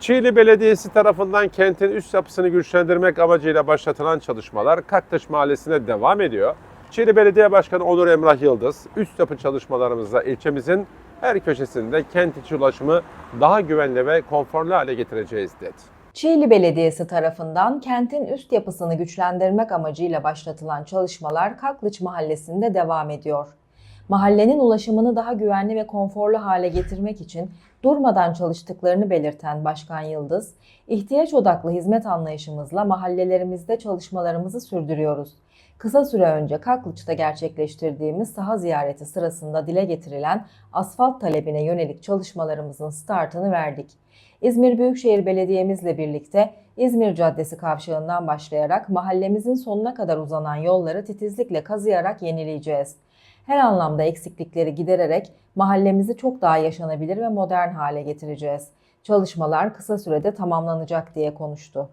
Çiğli Belediyesi tarafından kentin üst yapısını güçlendirmek amacıyla başlatılan çalışmalar Kaktaş Mahallesi'nde devam ediyor. Çiğli Belediye Başkanı Onur Emrah Yıldız, üst yapı çalışmalarımızla ilçemizin her köşesinde kent içi ulaşımı daha güvenli ve konforlu hale getireceğiz dedi. Çiğli Belediyesi tarafından kentin üst yapısını güçlendirmek amacıyla başlatılan çalışmalar Kaklıç Mahallesi'nde devam ediyor. Mahallenin ulaşımını daha güvenli ve konforlu hale getirmek için durmadan çalıştıklarını belirten Başkan Yıldız, ihtiyaç odaklı hizmet anlayışımızla mahallelerimizde çalışmalarımızı sürdürüyoruz. Kısa süre önce Kaklıç'ta gerçekleştirdiğimiz saha ziyareti sırasında dile getirilen asfalt talebine yönelik çalışmalarımızın startını verdik. İzmir Büyükşehir Belediye'mizle birlikte İzmir Caddesi kavşağından başlayarak mahallemizin sonuna kadar uzanan yolları titizlikle kazıyarak yenileyeceğiz. Her anlamda eksiklikleri gidererek mahallemizi çok daha yaşanabilir ve modern hale getireceğiz. Çalışmalar kısa sürede tamamlanacak diye konuştu.